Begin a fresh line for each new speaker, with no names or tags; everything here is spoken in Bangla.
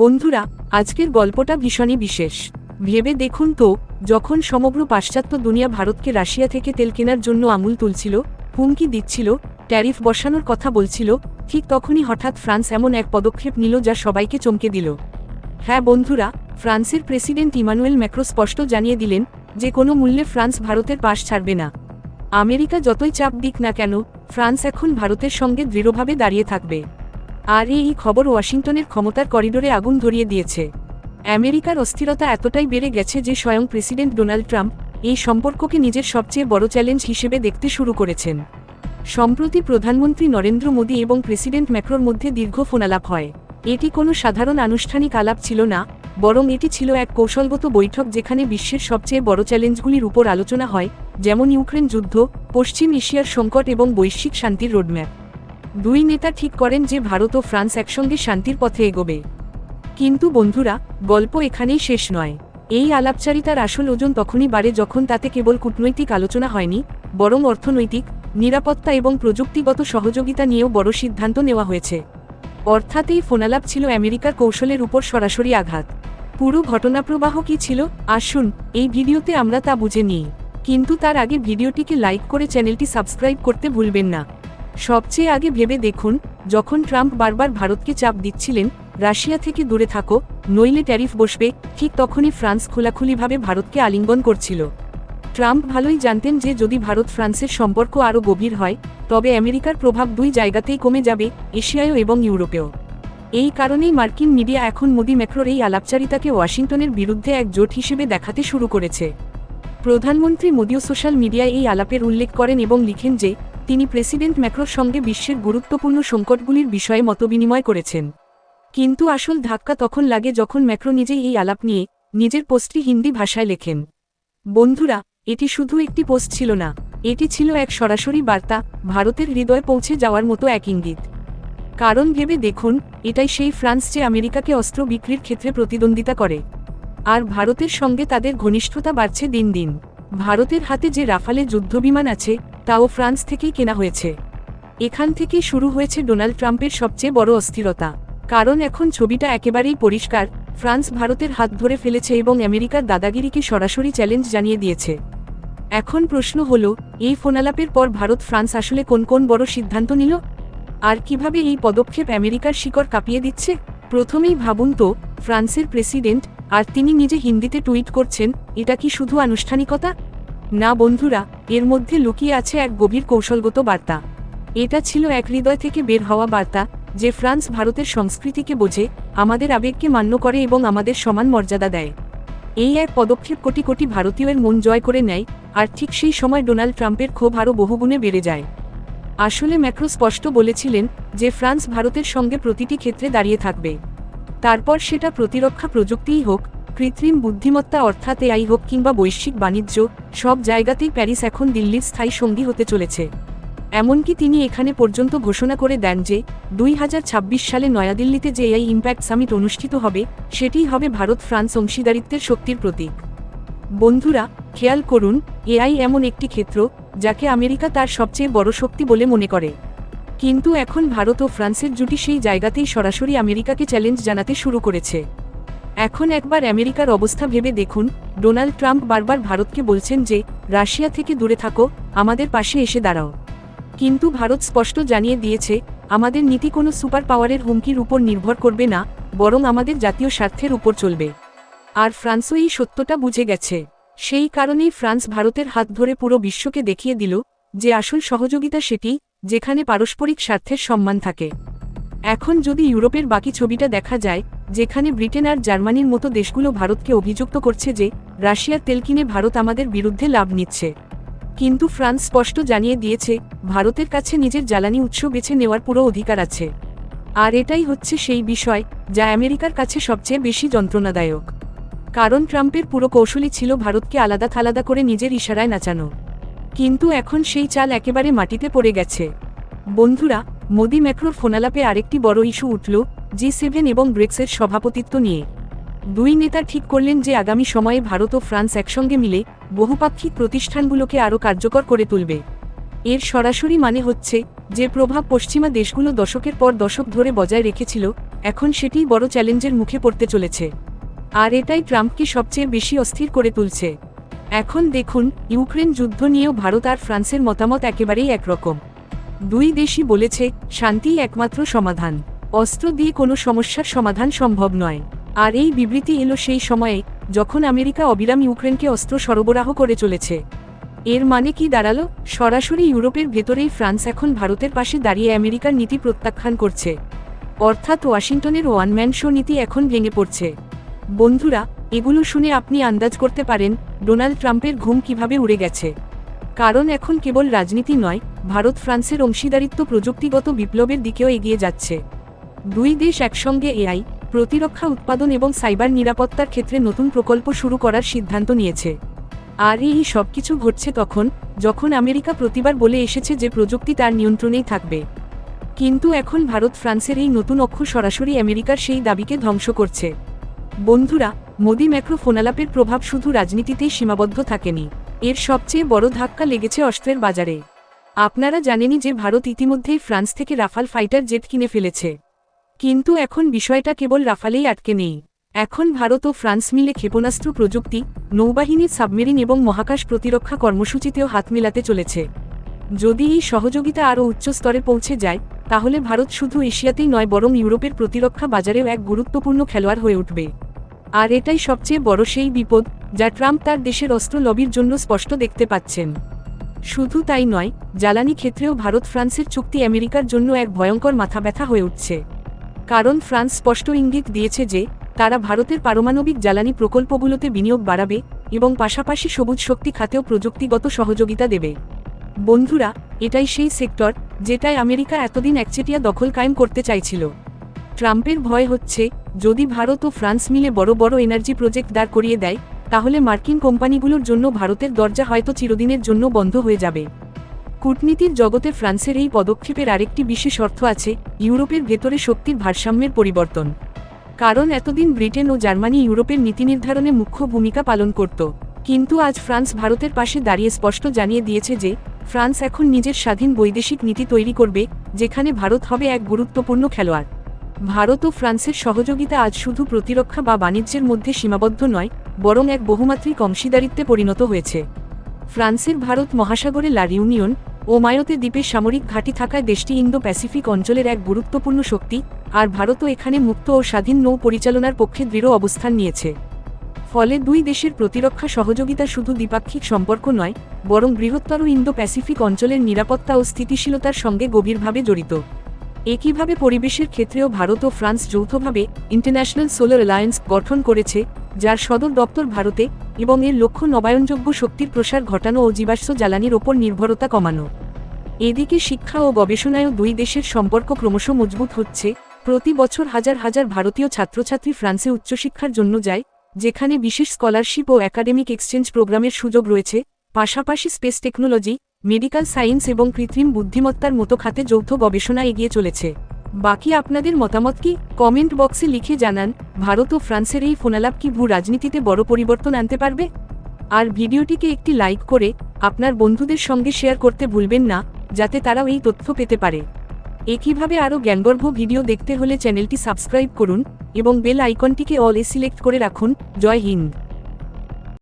বন্ধুরা, আজকের গল্পটা ভীষণই বিশেষ। ভেবে দেখুন তো, যখন সমগ্র পাশ্চাত্য দুনিয়া ভারতকে রাশিয়া থেকে তেল কেনার জন্য আমূল তুলছিল, হুমকি দিচ্ছিল, ট্যারিফ বসানোর কথা বলছিল, ঠিক তখনই হঠাৎ ফ্রান্স এমন এক পদক্ষেপ নিল যা সবাইকে চমকে দিল। হ্যাঁ বন্ধুরা, ফ্রান্সের প্রেসিডেন্ট ইমানুয়েল ম্যাক্রো স্পষ্ট জানিয়ে দিলেন যে কোনো মূল্যে ফ্রান্স ভারতের পাশ ছাড়বে না। আমেরিকা যতই চাপ দিক না কেন, ফ্রান্স এখন ভারতের সঙ্গে দৃঢ়ভাবে দাঁড়িয়ে থাকবে। আর এই খবর ওয়াশিংটনের ক্ষমতার করিডোরে আগুন ধরিয়ে দিয়েছে। আমেরিকার অস্থিরতা এতটাই বেড়ে গেছে যে স্বয়ং প্রেসিডেন্ট ডোনাল্ড ট্রাম্প এই সম্পর্ককে নিজের সবচেয়ে বড় চ্যালেঞ্জ হিসেবে দেখতে শুরু করেছেন। সম্প্রতি প্রধানমন্ত্রী নরেন্দ্র মোদী এবং প্রেসিডেন্ট ম্যাক্রোর মধ্যে দীর্ঘ ফোনালাপ হয়। এটি কোনো সাধারণ আনুষ্ঠানিক আলাপ ছিল না, বরং এটি ছিল এক কৌশলগত বৈঠক যেখানে বিশ্বের সবচেয়ে বড় চ্যালেঞ্জগুলির উপর আলোচনা হয়, যেমন ইউক্রেন যুদ্ধ, পশ্চিম এশিয়ার সংকট এবং বৈশ্বিক শান্তির রোডম্যাপ। দুই নেতা ঠিক করেন যে ভারত ও ফ্রান্স একসঙ্গে শান্তির পথে এগোবে। কিন্তু বন্ধুরা, গল্প এখানেই শেষ নয়। এই আলাপচারিতার আসল ওজন তখনই বাড়ে যখন তাতে কেবল কূটনৈতিক আলোচনা হয়নি, বরং অর্থনৈতিক, নিরাপত্তা এবং প্রযুক্তিগত সহযোগিতা নিয়েও বড় সিদ্ধান্ত নেওয়া হয়েছে। অর্থাৎ এই ফোনালাপ ছিল আমেরিকার কৌশলের উপর সরাসরি আঘাত। পুরো ঘটনাপ্রবাহ কি ছিল? আসুন এই ভিডিওতে আমরা তা বুঝে নিই। কিন্তু তার আগে ভিডিওটিকে লাইক করে চ্যানেলটি সাবস্ক্রাইব করতে ভুলবেন না। সবচেয়ে আগে ভেবে দেখুন, যখন ট্রাম্প বারবার ভারতকে চাপ দিচ্ছিলেন, রাশিয়া থেকে দূরে থাকো, নইলে ট্যারিফ বসবে, ঠিক তখনই ফ্রান্স খোলাখুলিভাবে ভারতকে আলিঙ্গন করছিল। ট্রাম্প ভালোই জানতেন যে যদি ভারত ফ্রান্সের সম্পর্ক আরও গভীর হয়, তবে আমেরিকার প্রভাব দুই জায়গাতেই কমে যাবে, এশিয়ায়ও এবং ইউরোপেও। এই কারণেই মার্কিন মিডিয়া এখন মোদি ম্যাক্রোর এই আলাপচারিতাকে ওয়াশিংটনের বিরুদ্ধে এক জোট হিসেবে দেখাতে শুরু করেছে। প্রধানমন্ত্রী মোদিও সোশ্যাল মিডিয়ায় এই আলাপের উল্লেখ করেন এবং লিখেন যে তিনি প্রেসিডেন্ট ম্যাক্রোর সঙ্গে বিশ্বের গুরুত্বপূর্ণ সংকটগুলির বিষয়ে মতবিনিময় করেছেন। কিন্তু আসল ধাক্কা তখন লাগে যখন ম্যাক্রো নিজেই এই আলাপ নিয়ে নিজের পোস্টটি হিন্দি ভাষায় লেখেন। বন্ধুরা, এটি শুধু একটি পোস্ট ছিল না, এটি ছিল এক সরাসরি বার্তা, ভারতের হৃদয়ে পৌঁছে যাওয়ার মতো এক ইঙ্গিত। কারণ ভেবে দেখুন, এটাই সেই ফ্রান্স যে আমেরিকাকে অস্ত্র বিক্রির ক্ষেত্রে প্রতিদ্বন্দ্বিতা করে। আর ভারতের সঙ্গে তাদের ঘনিষ্ঠতা বাড়ছে দিন দিন। ভারতের হাতে যে রাফালে যুদ্ধবিমান আছে তাও ফ্রান্স থেকেই কেনা হয়েছে। এখান থেকেই শুরু হয়েছে ডোনাল্ড ট্রাম্পের সবচেয়ে বড় অস্থিরতা। কারণ এখন ছবিটা একেবারেই পরিষ্কার, ফ্রান্স ভারতের হাত ধরে ফেলেছে এবং আমেরিকার দাদাগিরিকে সরাসরি চ্যালেঞ্জ জানিয়ে দিয়েছে। এখন প্রশ্ন হল, এই ফোনালাপের পর ভারত ফ্রান্স আসলে কোন কোন বড় সিদ্ধান্ত নিল? আর কীভাবে এই পদক্ষেপ আমেরিকার শিকড় কাঁপিয়ে দিচ্ছে? প্রথমেই ভাবুন তো, ফ্রান্সের প্রেসিডেন্ট আর তিনি নিজে হিন্দিতে টুইট করছেন, এটা কি শুধু আনুষ্ঠানিকতা? না বন্ধুরা এর মধ্যে লুকিয়ে আছে এক গভীর কৌশলগত বার্তা। এটা ছিল এক হৃদয় থেকে বের হওয়া বার্তা, যে ফ্রান্স ভারতের সংস্কৃতিকে বোঝে, আমাদের আবেগকে মান্য করে এবং আমাদের সমান মর্যাদা দেয়। এই এক পদক্ষেপ কোটি কোটি ভারতীয়ের মন জয় করে নেয়, আর ঠিক সেই সময় ডোনাল্ড ট্রাম্পের ক্ষোভ আরও বহুগুণে বেড়ে যায়। আসলে ম্যাক্রো স্পষ্ট বলেছিলেন যে ফ্রান্স ভারতের সঙ্গে প্রতিটি ক্ষেত্রে দাঁড়িয়ে থাকবে। তারপর সেটা প্রতিরক্ষা প্রযুক্তিই হোক কৃত্রিম বুদ্ধিমত্তা অর্থাৎ এআই হোক কিংবা বৈশ্বিক বাণিজ্য, সব জায়গাতেই প্যারিস এখন দিল্লির স্থায়ী সঙ্গী হতে চলেছে। এমনকি তিনি এখানে পর্যন্ত ঘোষণা করে দেন যে, দুই হাজার ছাব্বিশ সালে নয়াদিল্লিতে যে এআই ইম্প্যাক্ট সামিট অনুষ্ঠিত হবে, সেটিই হবে ভারত ফ্রান্স অংশীদারিত্বের শক্তির প্রতীক। বন্ধুরা, খেয়াল করুন এআই এমন একটি ক্ষেত্র, যাকে আমেরিকা তার সবচেয়ে বড় শক্তি বলে মনে করে। কিন্তু এখন ভারত ও ফ্রান্সের জুটি সেই জায়গাতেই সরাসরি আমেরিকাকে চ্যালেঞ্জ জানাতে শুরু করেছে। এখন একবার আমেরিকার অবস্থা ভেবে দেখুন, ডোনাল্ড ট্রাম্প বারবার ভারতকে বলছেন যে, রাশিয়া থেকে দূরে থাকো, আমাদের পাশে এসে দাঁড়াও। কিন্তু ভারত স্পষ্ট জানিয়ে দিয়েছে, আমাদের নীতি কোনো সুপার পাওয়ারের হুমকির উপর নির্ভর করবে না, বরং আমাদের জাতীয় স্বার্থের উপর চলবে। আর ফ্রান্সও এই সত্যটা বুঝে গেছে। সেই কারণেই ফ্রান্স ভারতের হাত ধরে পুরো বিশ্বকে দেখিয়ে দিল, যে আসল সহযোগিতা সেটি, যেখানে পারস্পরিক স্বার্থের সম্মান থাকে। এখন যদি ইউরোপের বাকি ছবিটা দেখা যায়, যেখানে ব্রিটেন আর জার্মানির মতো দেশগুলো ভারতকে অভিযুক্ত করছে যে রাশিয়ার তেল কিনে ভারত আমাদের বিরুদ্ধে লাভ নিচ্ছে। কিন্তু ফ্রান্স স্পষ্ট জানিয়ে দিয়েছে, ভারতের কাছে নিজের জ্বালানি উৎস বেছে নেওয়ার পুরো অধিকার আছে। আর এটাই হচ্ছে সেই বিষয়, যা আমেরিকার কাছে সবচেয়ে বেশি যন্ত্রণাদায়ক। কারণ ট্রাম্পের পুরো কৌশলই ছিল ভারতকে আলাদা থালাদা করে নিজের ইশারায় নাচানো। কিন্তু এখন সেই চাল একেবারে মাটিতে পড়ে গেছে। বন্ধুরা মোদি ম্যাক্রোর ফোনালাপে আরেকটি বড় ইস্যু উঠল, জি সেভেন এবং ব্রেক্সের সভাপতিত্ব নিয়ে। দুই নেতা ঠিক করলেন যে আগামী সময়ে ভারত ও ফ্রান্স একসঙ্গে মিলে বহুপাক্ষিক প্রতিষ্ঠানগুলোকে আরও কার্যকর করে তুলবে। এর সরাসরি মানে হচ্ছে, যে প্রভাব পশ্চিমা দেশগুলো দশকের পর দশক ধরে বজায় রেখেছিল, এখন সেটিই বড় চ্যালেঞ্জের মুখে পড়তে চলেছে। আর এটাই ট্রাম্পকে সবচেয়ে বেশি অস্থির করে তুলছে। এখন দেখুন, ইউক্রেন যুদ্ধ নিয়েও ভারত আর ফ্রান্সের মতামত একেবারেই একরকম। দুই দেশই বলেছে, শান্তিই একমাত্র সমাধান। অস্ত্র দিয়ে কোনো সমস্যার সমাধান সম্ভব নয়। আর এই বিবৃতি এলো সেই সময়ে, যখন আমেরিকা অবিরাম ইউক্রেনকে অস্ত্র সরবরাহ করে চলেছে। এর মানে কি দাঁড়াল? সরাসরি ইউরোপের ভেতরেই ফ্রান্স এখন ভারতের পাশে দাঁড়িয়ে আমেরিকার নীতি প্রত্যাখ্যান করছে। অর্থাৎ ওয়াশিংটনের ওয়ান ম্যান শো নীতি এখন ভেঙে পড়ছে। বন্ধুরা, এগুলো শুনে আপনি আন্দাজ করতে পারেন, ডোনাল্ড ট্রাম্পের ঘুম কীভাবে উড়ে গেছে। কারণ এখন কেবল রাজনীতি নয়, ভারত ফ্রান্সের অংশীদারিত্ব প্রযুক্তিগত বিপ্লবের দিকেও এগিয়ে যাচ্ছে। দুই দেশ একসঙ্গে এআই, প্রতিরক্ষা উৎপাদন এবং সাইবার নিরাপত্তার ক্ষেত্রে নতুন প্রকল্প শুরু করার সিদ্ধান্ত নিয়েছে। আর এই সবকিছু ঘটছে তখন, যখন আমেরিকা প্রতিবার বলে এসেছে যে প্রযুক্তি তার নিয়ন্ত্রণেই থাকবে। কিন্তু এখন ভারত ফ্রান্সের এই নতুন অক্ষ সরাসরি আমেরিকার সেই দাবিকে ধ্বংস করছে। বন্ধুরা, মোদি ম্যাক্রো ফোনালাপের প্রভাব শুধু রাজনীতিতেই সীমাবদ্ধ থাকেনি। এর সবচেয়ে বড় ধাক্কা লেগেছে অস্ত্রের বাজারে। আপনারা জানেনই যে ভারত ইতিমধ্যেই ফ্রান্স থেকে রাফাল ফাইটার জেট কিনে ফেলেছে। কিন্তু এখন বিষয়টা কেবল রাফালেই আটকে নেই। এখন ভারত ও ফ্রান্স মিলে ক্ষেপণাস্ত্র প্রযুক্তি, নৌবাহিনীর সাবমেরিন এবং মহাকাশ প্রতিরক্ষা কর্মসূচিতেও হাত মেলাতে চলেছে। যদি এই সহযোগিতা আরও উচ্চ স্তরে পৌঁছে যায়, তাহলে ভারত শুধু এশিয়াতেই নয়, বরং ইউরোপের প্রতিরক্ষা বাজারেও এক গুরুত্বপূর্ণ খেলোয়াড় হয়ে উঠবে। আর এটাই সবচেয়ে বড় সেই বিপদ যা ট্রাম্প তার দেশের অস্ত্র লবির জন্য স্পষ্ট দেখতে পাচ্ছেন। শুধু তাই নয়, জ্বালানি ক্ষেত্রেও ভারত ফ্রান্সের চুক্তি আমেরিকার জন্য এক ভয়ঙ্কর মাথা ব্যথা হয়ে উঠছে। কারণ ফ্রান্স স্পষ্ট ইঙ্গিত দিয়েছে যে, তারা ভারতের পারমাণবিক জ্বালানি প্রকল্পগুলোতে বিনিয়োগ বাড়াবে এবং পাশাপাশি সবুজ শক্তি খাতেও প্রযুক্তিগত সহযোগিতা দেবে। বন্ধুরা, এটাই সেই সেক্টর যেটায় আমেরিকা এতদিন একচেটিয়া দখল কায়েম করতে চাইছিল। ট্রাম্পের ভয় হচ্ছে, যদি ভারত ও ফ্রান্স মিলে বড় বড় এনার্জি প্রজেক্ট দাঁড় করিয়ে দেয় তাহলে মার্কিন কোম্পানিগুলোর জন্য ভারতের দরজা হয়তো চিরদিনের জন্য বন্ধ হয়ে যাবে। কূটনীতির জগতে ফ্রান্সের এই পদক্ষেপের আরেকটি বিশেষ অর্থ আছে ইউরোপের ভেতরে শক্তির ভারসাম্যের পরিবর্তন। কারণ এতদিন ব্রিটেন ও জার্মানি ইউরোপের নীতি নির্ধারণে মুখ্য ভূমিকা পালন করত। কিন্তু আজ ফ্রান্স ভারতের পাশে দাঁড়িয়ে স্পষ্ট জানিয়ে দিয়েছে যে, ফ্রান্স এখন নিজের স্বাধীন বৈদেশিক নীতি তৈরি করবে, যেখানে ভারত হবে এক গুরুত্বপূর্ণ খেলোয়াড়। ভারত ও ফ্রান্সের সহযোগিতা আজ শুধু প্রতিরক্ষা বা বাণিজ্যের মধ্যে সীমাবদ্ধ নয় বরং এক বহুমাত্রিক অংশীদারিত্বে পরিণত হয়েছে। ফ্রান্সের ভারত মহাসাগরে লা ইউনিয়ন ও মায়োতে দ্বীপের সামরিক ঘাঁটি থাকায় দেশটি ইন্দো প্যাসিফিক অঞ্চলের এক গুরুত্বপূর্ণ শক্তি, আর ভারতও এখানে মুক্ত ও স্বাধীন নৌ পরিচালনার পক্ষে দৃঢ় অবস্থান নিয়েছে। ফলে দুই দেশের প্রতিরক্ষা সহযোগিতা শুধু দ্বিপাক্ষিক সম্পর্ক নয়, বরং বৃহত্তর ইন্দো প্যাসিফিক অঞ্চলের নিরাপত্তা ও স্থিতিশীলতার সঙ্গে গভীরভাবে জড়িত। একইভাবে পরিবেশের ক্ষেত্রেও ভারত ও ফ্রান্স যৌথভাবে ইন্টারন্যাশনাল সোলার অ্যালায়েন্স গঠন করেছে, যার সদর দপ্তর ভারতে এবং এর লক্ষ্য নবায়নযোগ্য শক্তির প্রসার ঘটানো ও জীবাশ্ম জ্বালানির ওপর নির্ভরতা কমানো। এদিকে শিক্ষা ও গবেষণায়ও দুই দেশের সম্পর্ক ক্রমশ মজবুত হচ্ছে। প্রতি বছর হাজার হাজার ভারতীয় ছাত্রছাত্রী ফ্রান্সে উচ্চশিক্ষার জন্য যায়, যেখানে বিশেষ স্কলারশিপ ও একাডেমিক এক্সচেঞ্জ প্রোগ্রামের সুযোগ রয়েছে। পাশাপাশি স্পেস টেকনোলজি মেডিকেল সায়েন্স এবং কৃত্রিম বুদ্ধিমত্তার মতো খাতে যৌথ গবেষণা এগিয়ে চলেছে। বাকি আপনাদের মতামত কি? কমেন্ট বক্সে লিখে জানান, ভারত ও ফ্রান্সের এই ফোনালাপ কি ভূ রাজনীতিতে বড় পরিবর্তন আনতে পারবে? আর ভিডিওটিকে একটি লাইক করে আপনার বন্ধুদের সঙ্গে শেয়ার করতে ভুলবেন না, যাতে তারাও এই তথ্য পেতে পারে। একইভাবে আরও জ্ঞানগর্ভ ভিডিও দেখতে হলে চ্যানেলটি সাবস্ক্রাইব করুন এবং বেল আইকনটিকে অল এ সিলেক্ট করে রাখুন। জয় হিন্দ।